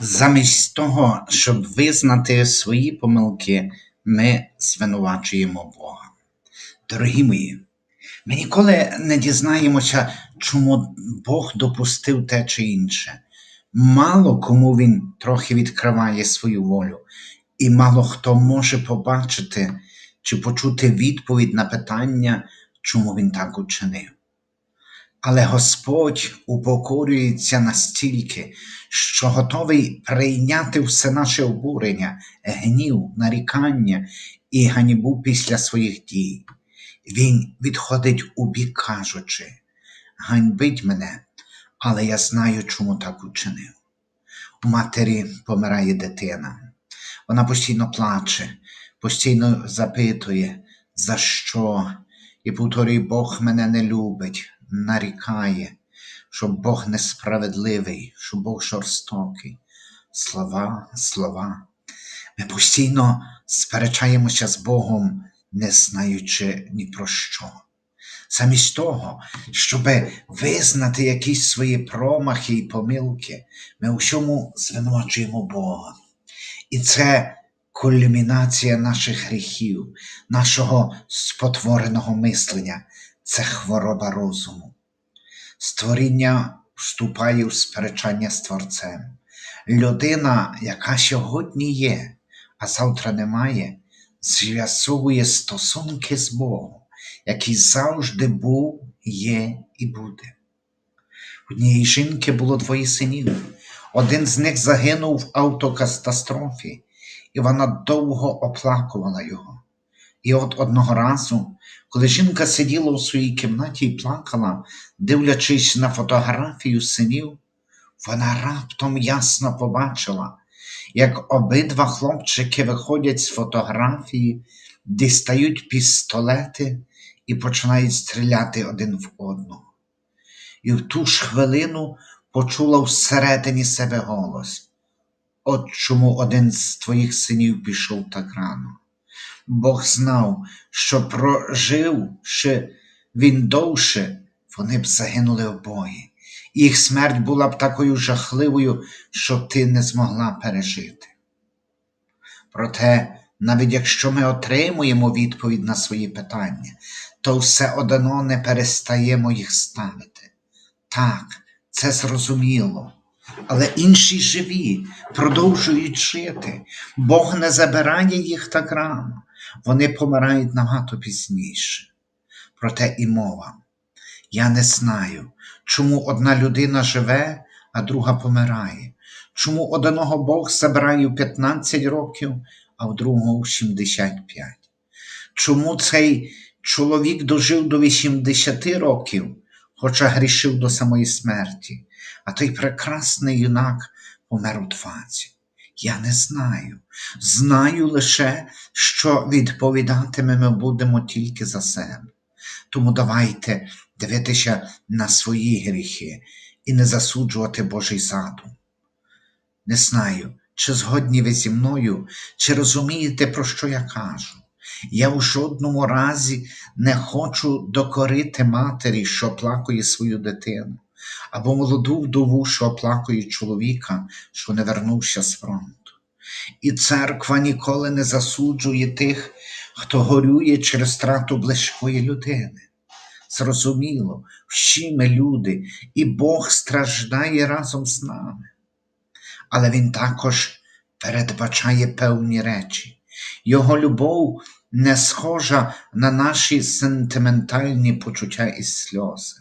Замість того, щоб визнати свої помилки, ми звинувачуємо Бога. Дорогі мої, ми ніколи не дізнаємося, чому Бог допустив те чи інше. Мало кому він трохи відкриває свою волю, і мало хто може побачити чи почути відповідь на питання, чому він так учинив. Але Господь упокорюється настільки, що готовий прийняти все наше обурення, гнів, нарікання і ганьбу після своїх дій. Він відходить у бік, кажучи, ганьбить мене, але я знаю, чому так учинив. У матері помирає дитина. Вона постійно плаче, постійно запитує, за що, і повторює, Бог мене не любить, нарікає, що Бог несправедливий, що Бог жорстокий. Слова, слова. Ми постійно сперечаємося з Богом, не знаючи ні про що. Замість того, щоб визнати якісь свої промахи і помилки, ми у всьому звинувачуємо Бога. І це кульмінація наших гріхів, нашого спотвореного мислення, це хвороба розуму. Створіння вступає в сперечання з Творцем. Людина, яка сьогодні є, а завтра немає, з'ясовує стосунки з Богом, який завжди був, є і буде. Однієї жінки було двоє синів. Один з них загинув в автокатастрофі, і вона довго оплакувала його. І от одного разу, коли жінка сиділа у своїй кімнаті і плакала, дивлячись на фотографію синів, вона раптом ясно побачила, як обидва хлопчики виходять з фотографії, дістають пістолети і починають стріляти один в одного. І в ту ж хвилину почула всередині себе голос. От чому один з твоїх синів пішов так рано. Бог знав, що проживши він довше, вони б загинули обоє. Їх смерть була б такою жахливою, що ти не змогла пережити. Проте, навіть якщо ми отримуємо відповідь на свої питання, то все одно не перестаємо їх ставити. Так, це зрозуміло. Але інші живі продовжують жити. Бог не забирає їх так рано, вони помирають набагато пізніше. Проте і мова. Я не знаю, чому одна людина живе, а друга помирає, чому одного Бог забирає в 15 років, а в другого в 75. Чому цей чоловік дожив до 80 років, хоча грішив до самої смерті, а той прекрасний юнак помер у 20. Я не знаю. Знаю лише, що відповідатиме ми будемо тільки за себе. Тому давайте дивитися на свої гріхи і не засуджувати Божий задум. Не знаю, чи згодні ви зі мною, чи розумієте, про що я кажу. Я у жодному разі не хочу докорити матері, що оплакує свою дитину, або молоду вдову, що оплакує чоловіка, що не вернувся з фронту. І церква ніколи не засуджує тих, хто горює через страту близької людини. Зрозуміло, всі ми люди, і Бог страждає разом з нами. Але Він також передбачає певні речі. Його любов не схожа на наші сентиментальні почуття і сльози.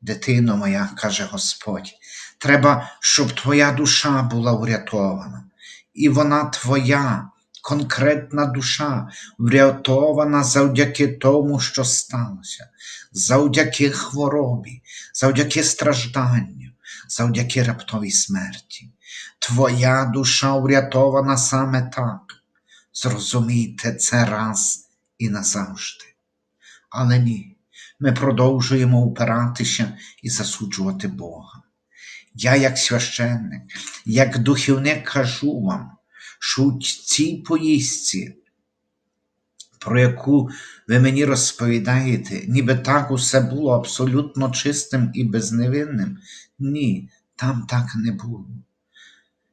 Дитино моя, каже Господь, треба, щоб твоя душа була врятована, і вона твоя, конкретна душа, врятована завдяки тому, що сталося, завдяки хворобі, завдяки стражданню, завдяки раптовій смерті. Твоя душа врятована саме так. Зрозумійте це раз і назавжди. Але ні, ми продовжуємо упиратися і засуджувати Бога. Я, як священник, як духівник кажу вам, що у цій поїздці, про яку ви мені розповідаєте, ніби так усе було абсолютно чистим і безневинним. Ні, там так не було.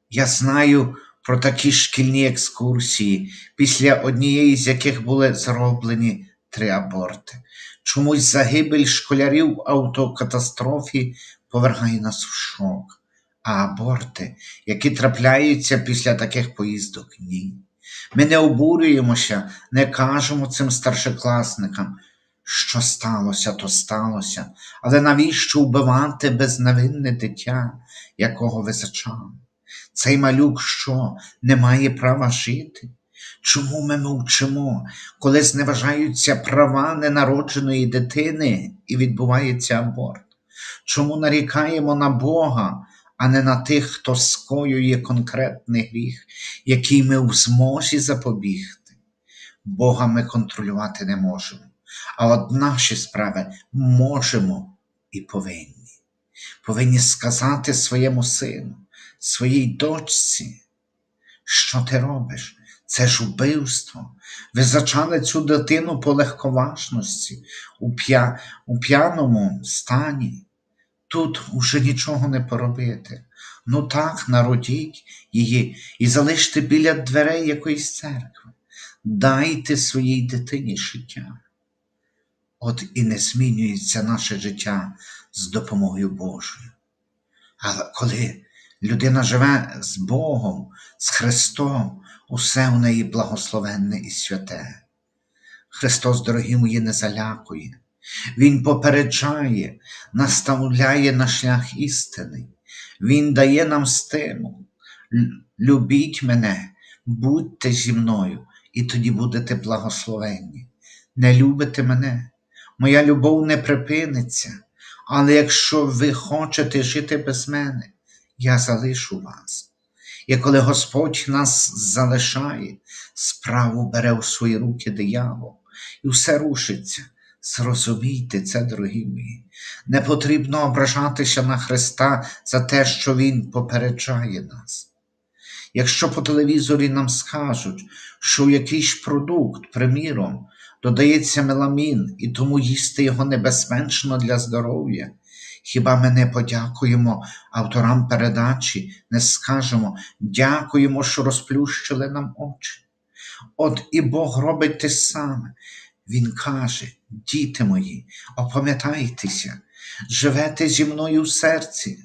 Я знаю про такі шкільні екскурсії, після однієї з яких були зроблені три аборти. Чомусь загибель школярів автокатастрофі повергає нас в шок, а аборти, які трапляються після таких поїздок, ні. Ми не обурюємося, не кажемо цим старшокласникам, що сталося, то сталося, але навіщо вбивати безневинне дитя, якого ви зачали? Цей малюк що, не має права жити? Чому ми мовчимо, коли зневажаються права ненародженої дитини і відбувається аборт? Чому нарікаємо на Бога, а не на тих, хто скоює конкретний гріх, який ми в змозі запобігти? Бога ми контролювати не можемо, а от наші справи можемо і повинні. Повинні сказати своєму сину, своїй дочці, що ти робиш? Це ж вбивство. Ви зачали цю дитину по легковажності, у, п'я... у п'яному стані. Тут уже нічого не поробити. Ну так, народіть її і залиште біля дверей якоїсь церкви. Дайте своїй дитині життя. От і не змінюється наше життя з допомогою Божою. Але коли людина живе з Богом, з Христом, усе у неї благословенне і святе. Христос, дорогі мої, не залякує. Він попереджає, наставляє на шлях істини. Він дає нам стимул. Любіть мене, будьте зі мною, і тоді будете благословенні. Не любите мене, моя любов не припиниться, але якщо ви хочете жити без мене, я залишу вас. І коли Господь нас залишає, справу бере в свої руки диявол, і все рушиться. Зрозумійте це, дорогі мої. Не потрібно ображатися на Христа за те, що Він попереджає нас. Якщо по телевізорі нам скажуть, що в якийсь продукт, приміром, додається меламін, і тому їсти його небезпечно для здоров'я, хіба ми не подякуємо авторам передачі, не скажемо дякуємо, що розплющили нам очі. От і Бог робить те саме. Він каже, діти мої, опам'ятайтеся, живете зі мною в серці.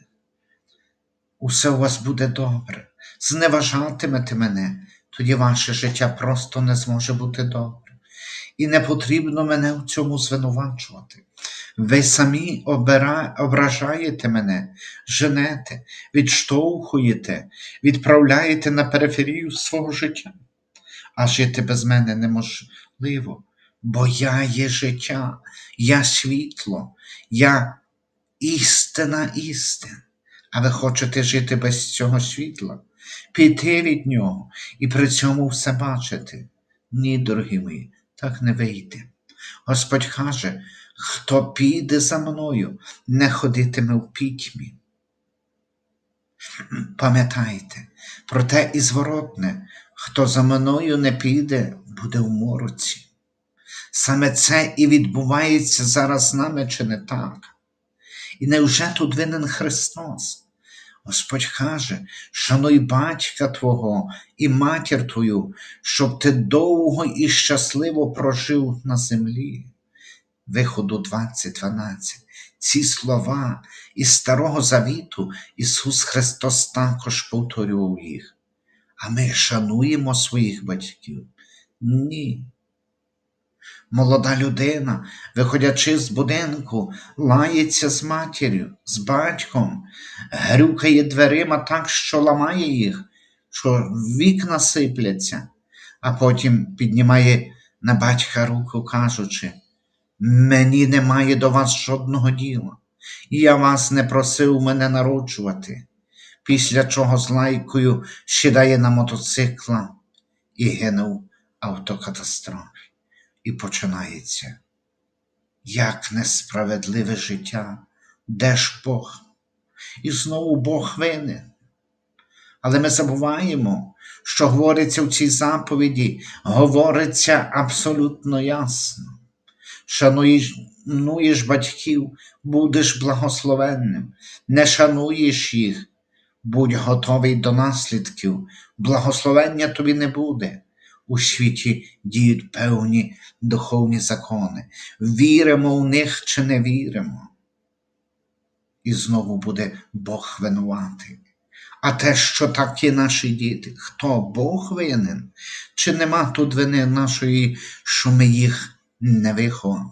Усе у вас буде добре. Зневажатимете мене, тоді ваше життя просто не зможе бути добре. І не потрібно мене в цьому звинувачувати. Ви самі обира... ображаєте мене, женете, відштовхуєте, відправляєте на периферію свого життя. А жити без мене неможливо, бо я є життя, я світло, я істина істин. А ви хочете жити без цього світла, піти від нього і при цьому все бачити? Ні, дорогі мої, так не вийде. Господь каже, хто піде за мною, не ходитиме в пітьмі. Пам'ятайте, проте і зворотне, хто за мною не піде, буде в мороці. Саме це і відбувається зараз з нами, чи не так? І невже тут винен Христос? Господь каже, шануй батька Твого і матір Твою, щоб ти довго і щасливо прожив на землі. Виходу 20.12. Ці слова із Старого Завіту Ісус Христос також повторював їх. А ми шануємо своїх батьків? Ні. Молода людина, виходячи з будинку, лається з матір'ю, з батьком, грюкає дверима так, що ламає їх, що вікна сипляться, а потім піднімає на батька руку, кажучи, мені немає до вас жодного діла, і я вас не просив мене народжувати, після чого з лайкою сідає на мотоцикла і гине в автокатастрофі. І починається. Як несправедливе життя, де ж Бог? І знову Бог винен. Але ми забуваємо, що говориться в цій заповіді, говориться абсолютно ясно. Шануєш батьків, будеш благословенним, не шануєш їх, Будь готовий до наслідків, благословення тобі не буде. У світі діють певні духовні закони. Віримо в них чи не віримо. І знову буде Бог винуватий. А те, що такі наші діти, хто Бог винен? Чи нема тут вини нашої, що ми їх не виховали?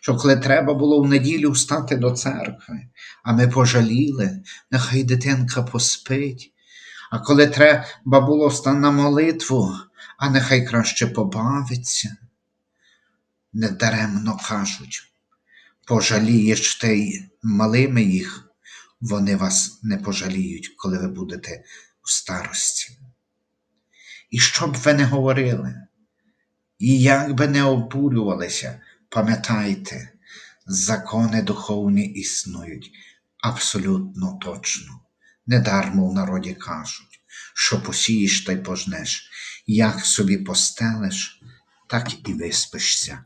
Що коли треба було в неділю встати до церкви, а ми пожаліли, нехай дитинка поспить. А коли треба було встати на молитву, а нехай краще побавиться. Недаремно кажуть, пожалієш ти малими їх, вони вас не пожаліють, коли ви будете в старості. І що б ви не говорили, і як би не обурювалися, пам'ятайте, закони духовні існують абсолютно точно. Недармо в народі кажуть, що посієш та й пожнеш, як собі постелиш, так і виспишся.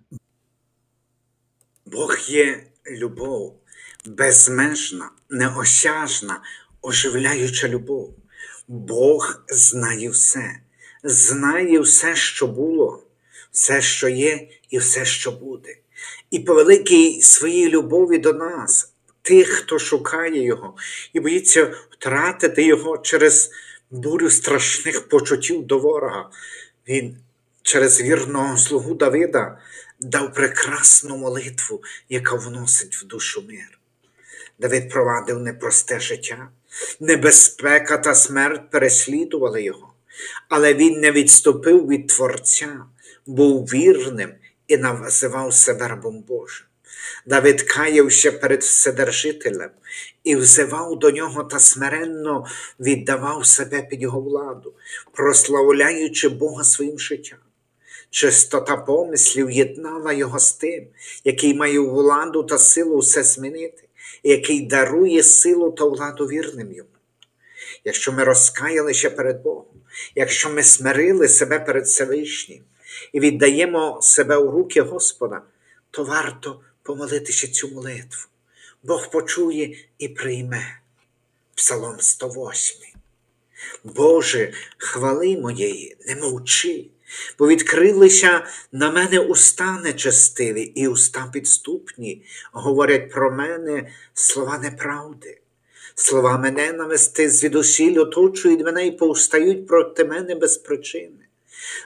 Бог є любов, безмежна, неосяжна, оживляюча любов. Бог знає все, знає все, що було, все, що є, і все, що буде. І по великій своїй любові до нас, тих, хто шукає Його, і боїться втратити Його через бурю страшних почуттів до ворога. Він через вірного слугу Давида дав прекрасну молитву, яка вносить в душу мир. Давид провадив непросте життя, небезпека та смерть переслідували його, але він не відступив від Творця, був вірним і називав себе рабом Божим. Давид каявся перед Вседержителем і взивав до нього та смиренно віддавав себе під його владу, прославляючи Бога своїм життям. Чистота помислів єднала його з тим, який має владу та силу все змінити, і який дарує силу та владу вірним йому. Якщо ми розкаялися перед Богом, якщо ми смирили себе перед Всевишнім і віддаємо себе у руки Господа, то варто помолитися цю молитву. Бог почує і прийме. Псалом 108. Боже, хвали моєї, не мовчи, бо відкрилися на мене уста нечестиві і уста підступні, говорять про мене слова неправди. Слова ненависти звідусіль оточують мене і повстають проти мене без причини.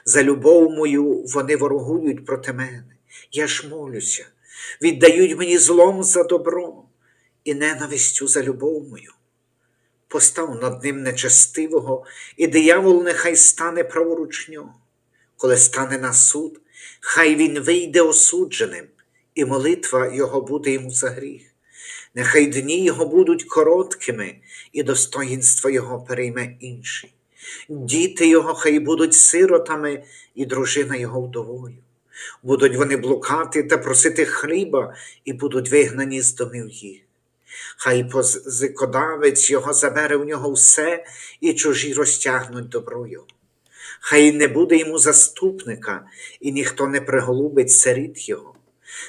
За любов мою вони ворогують проти мене. Я ж молюся, віддають мені злом за добро і ненавистю за любов мою постав над ним нечестивого, і диявол нехай стане праворуч нього. Коли стане на суд, хай він вийде осудженим, і молитва його буде йому за гріх. Нехай дні його будуть короткими, і достоїнство його перейме інший. Діти його хай будуть сиротами, і дружина його вдовою. Будуть вони блукати та просити хліба, і будуть вигнані з домів їх. Хай позикодавець його забере в нього все, і чужі розтягнуть добро його. Хай не буде йому заступника, і ніхто не приголубить сиріт його.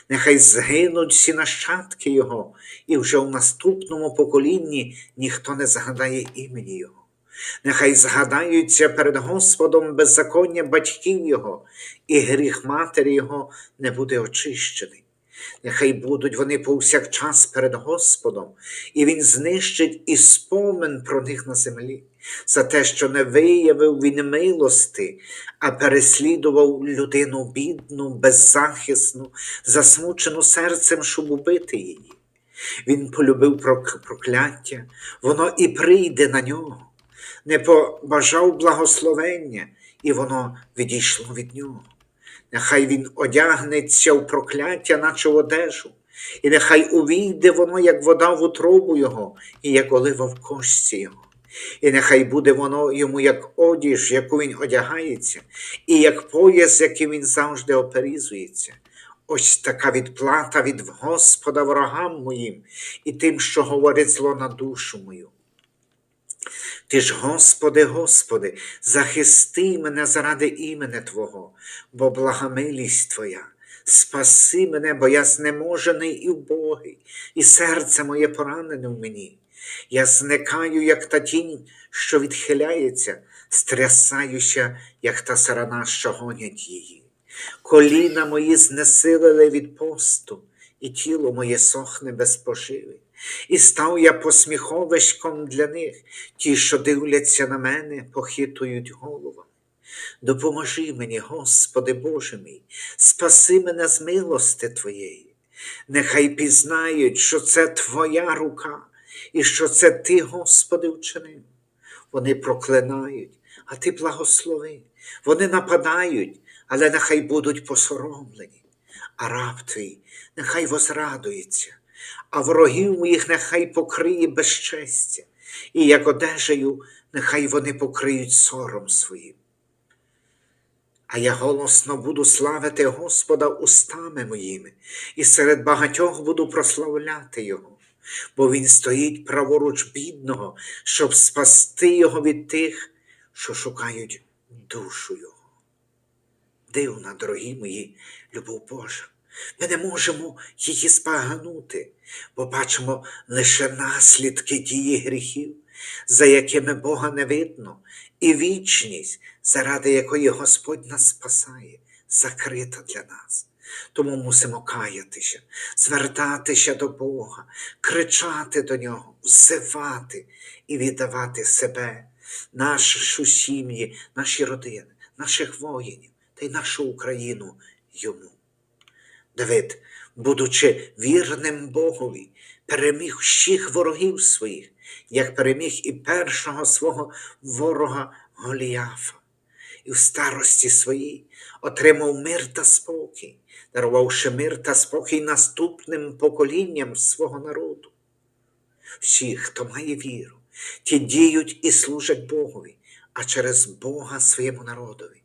Нехай згинуть всі нащадки його, і вже в наступному поколінні ніхто не згадає імені Його. Нехай згадаються перед Господом беззаконня батьків Його, і гріх матері Його не буде очищений. Нехай будуть вони повсякчас перед Господом, і Він знищить і спомин про них на землі, за те, що не виявив він милости, а переслідував людину бідну, беззахисну, засмучену серцем, щоб убити її. Він полюбив прокляття, воно і прийде на нього, не побажав благословення, і воно відійшло від нього. Нехай він одягнеться в прокляття, наче в одежу, і нехай увійде воно, як вода в утробу його, і як олива в кошці його. І нехай буде воно йому як одіж, яку він одягається, і як пояс, яким він завжди оперізується. Ось така відплата від Господа ворогам моїм і тим, що говорять зло на душу мою. Ти ж, Господи, Господи, захисти мене заради імени Твого, бо благомилість Твоя. Спаси мене, бо я знеможений і вбогий, і серце моє поранене в мені. Я зникаю, як та тінь, що відхиляється, стрясаюся, як та сарана, що гонять її. Коліна мої знесилили від посту, і тіло моє сохне без поживи. І став я посміховиськом для них, ті, що дивляться на мене, похитують головами. Допоможи мені, Господи Боже мій, спаси мене з милости Твоєї. Нехай пізнають, що це Твоя рука і що це Ти, Господи, вчинив. Вони проклинають, а Ти благослови. Вони нападають, але нехай будуть посоромлені. А раб твій нехай возрадується, а ворогів моїх нехай покриє безчестя, і як одежею, нехай вони покриють сором своїм. А я голосно буду славити Господа устами моїми, і серед багатьох буду прославляти Його, бо Він стоїть праворуч бідного, щоб спасти його від тих, що шукають душу Його. Дивна, дорогі мої, любов Божа. Ми не можемо її спаганути, бо бачимо лише наслідки дії гріхів, за якими Бога не видно, і вічність, заради якої Господь нас спасає, закрита для нас. Тому мусимо каятися, звертатися до Бога, кричати до Нього, взивати і віддавати себе, нашу сім'ї, наші родини, наших воїнів та й нашу Україну йому. Давид, будучи вірним Богові, переміг всіх ворогів своїх, як переміг і першого свого ворога Голіафа, і в старості своїй отримав мир та спокій, дарувавши мир та спокій наступним поколінням свого народу. Всі, хто має віру, ті діють і служать Богові, а через Бога своєму народові.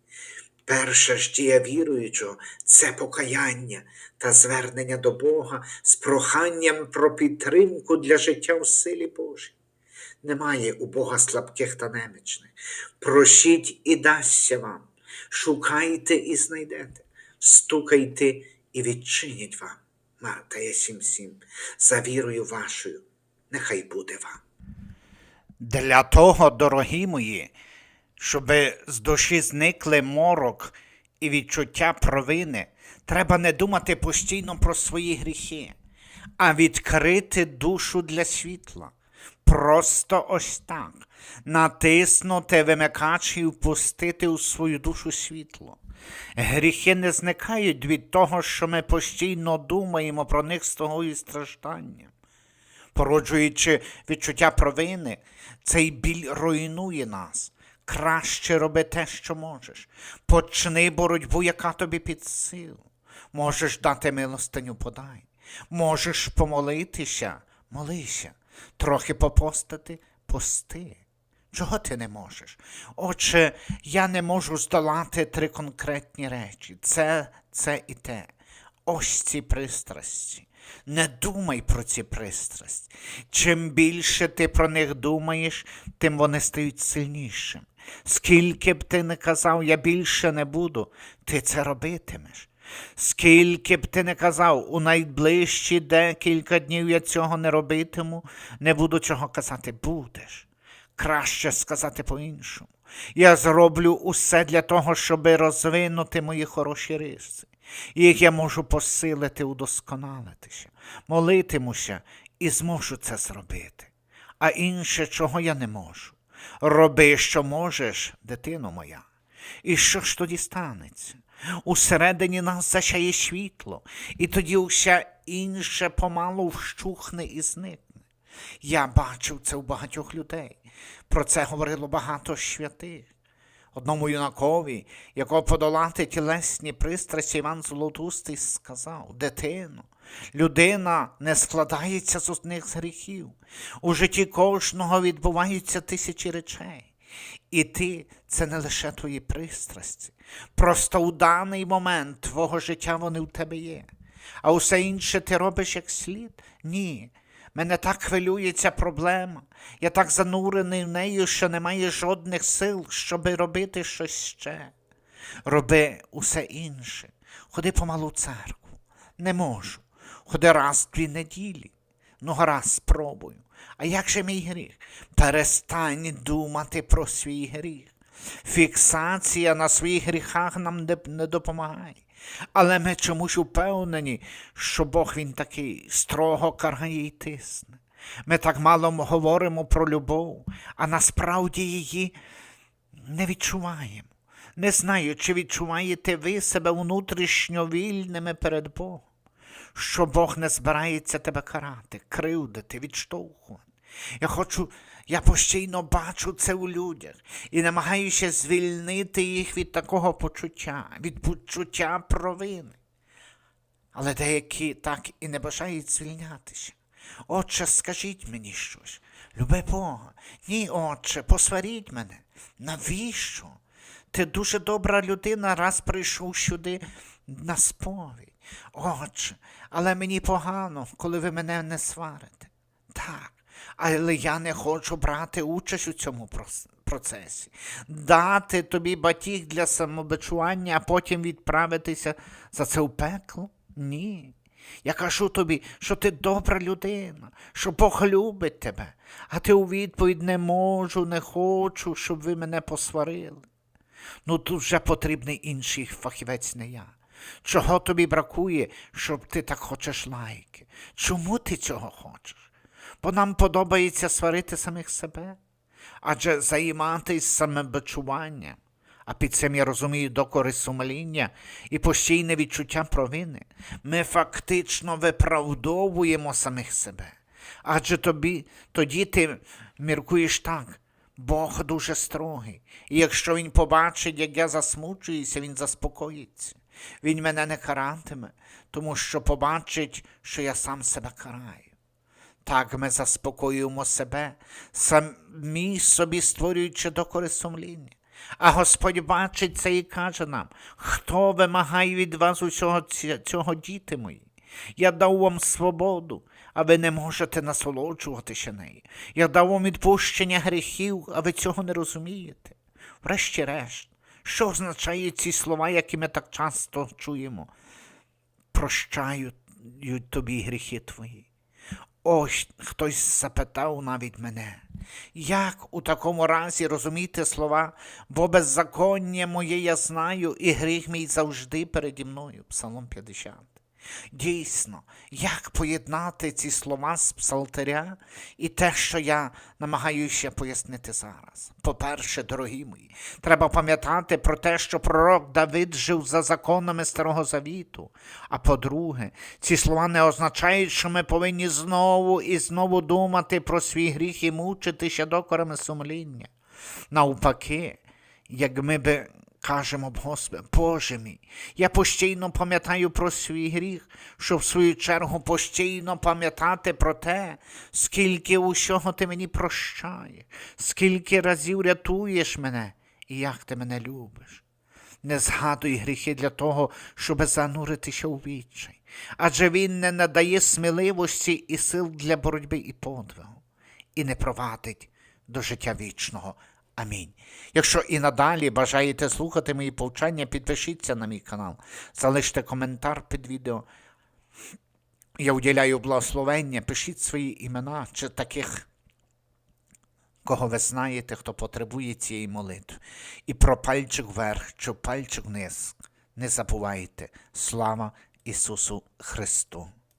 Перша ж дія віруючого це покаяння та звернення до Бога з проханням про підтримку для життя в силі Божій. Немає у Бога слабких та немічних. Просіть і дасться вам, шукайте і знайдете, стукайте і відчинять вам. Матея 7.7. За вірою вашою, нехай буде вам. Для того, дорогі мої, щоб з душі зникли морок і відчуття провини, треба не думати постійно про свої гріхи, а відкрити душу для світла. Просто ось так. Натиснути вимикач і впустити у свою душу світло. Гріхи не зникають від того, що ми постійно думаємо про них з того і стражданням породжуючи відчуття провини, цей біль руйнує нас. Краще роби те, що можеш. Почни боротьбу, яка тобі під силу. Можеш дати милостиню подай. Можеш помолитися, молися, трохи попостити, пости. Чого ти не можеш? Отже, я не можу здолати три конкретні речі: це, це і те. Ось ці пристрасті. Не думай про ці пристрасті. Чим більше ти про них думаєш, тим вони стають сильнішими. Скільки б ти не казав, я більше не буду, ти це робитимеш. Скільки б ти не казав, у найближчі декілька днів я цього не робитиму, не буду чого казати, будеш. Краще сказати по-іншому. Я зроблю усе для того, щоб розвинути мої хороші риси. Їх я можу посилити, удосконалитися, молитимуся і зможу це зробити. А інше, чого я не можу. Роби, що можеш, дитино моя. І що ж тоді станеться? Усередині нас зачає світло, і тоді уся інше помалу вщухне і зникне. Я бачив це у багатьох людей. Про це говорило багато святих. Одному юнакові, якого подолати тілесні пристрасті Іван Золотустий сказав: Дитино, людина не складається з одних гріхів. У житті кожного відбуваються тисячі речей. І ти це не лише твої пристрасті. Просто у даний момент твого життя вони в тебе є. А усе інше ти робиш як слід? Ні. Мене так хвилює ця проблема. Я так занурений в неї, що немає жодних сил, щоби робити щось ще. Роби усе інше. Ходи помалу в церкву. Не можу. Ходи раз дві неділі. Ну, гаразд, спробую. А як же мій гріх? Перестань думати про свій гріх. Фіксація на своїх гріхах нам не допомагає. Але ми чомусь упевнені, що Бог він такий строго каргає і тисне. Ми так мало говоримо про любов, а насправді її не відчуваємо. Не знаю, чи відчуваєте ви себе внутрішньо вільними перед Богом, що Бог не збирається тебе карати, кривдити, відштовхувати. Я хочу, я постійно бачу це у людях і намагаюся звільнити їх від такого почуття, від почуття провини. Але деякі так і не бажають звільнятися. Отче, скажіть мені щось. Люби Бога. Ні, отче, посваріть мене. Навіщо? Ти дуже добра людина, раз прийшов сюди на сповідь. Отче, але мені погано, коли ви мене не сварите. Так, але я не хочу брати участь у цьому процесі. Дати тобі батіг для самобичування, а потім відправитися за це в пекло? Ні. Я кажу тобі, що ти добра людина, що Бог любить тебе, а ти у відповідь не можу, не хочу, щоб ви мене посварили. Ну тут вже потрібний інший фахівець, не я. Чого тобі бракує, щоб ти так хочеш лайки? Чому ти цього хочеш? Бо нам подобається сварити самих себе, адже займатися самобичуванням, а під цим я розумію докори сумління і постійне відчуття провини, ми фактично виправдовуємо самих себе. Адже тобі, тоді ти міркуєш так. Бог дуже строгий, і якщо він побачить, як я засмучуюся, він заспокоїться. Він мене не каратиме, тому що побачить, що я сам себе караю. Так ми заспокоюємо себе, самі собі створюючи докори сумління. А Господь бачить це і каже нам, хто вимагає від вас усього цього, діти мої? Я дав вам свободу, а ви не можете насолоджуватися нею. Я дав вам відпущення гріхів, а ви цього не розумієте. Врешті-решт, що означають ці слова, які ми так часто чуємо? Прощаю тобі гріхи твої. Ось хтось запитав навіть мене, як у такому разі розуміти слова, бо беззаконня моє я знаю, і гріх мій завжди переді мною. Псалом 50. Дійсно, як поєднати ці слова з псалтиря і те, що я намагаюся пояснити зараз. По-перше, дорогі мої, треба пам'ятати про те, що пророк Давид жив за законами Старого Завіту. А по-друге, ці слова не означають, що ми повинні знову і знову думати про свій гріх і мучитися докорами сумління. Навпаки, як ми кажемо б, Господи, Боже мій, я постійно пам'ятаю про свій гріх, щоб в свою чергу постійно пам'ятати про те, скільки усього ти мені прощаєш, скільки разів рятуєш мене і як ти мене любиш. Не згадуй гріхи для того, щоб зануритися у відчай, адже він не надає сміливості і сил для боротьби і подвигу, і не провадить до життя вічного. Амінь. Якщо і надалі бажаєте слухати мої повчання, підпишіться на мій канал, залиште коментар під відео. Я уділяю благословення, пишіть свої імена чи таких, кого ви знаєте, хто потребує цієї молитви. І про пальчик вверх чи пальчик вниз. Не забувайте. Слава Ісусу Христу!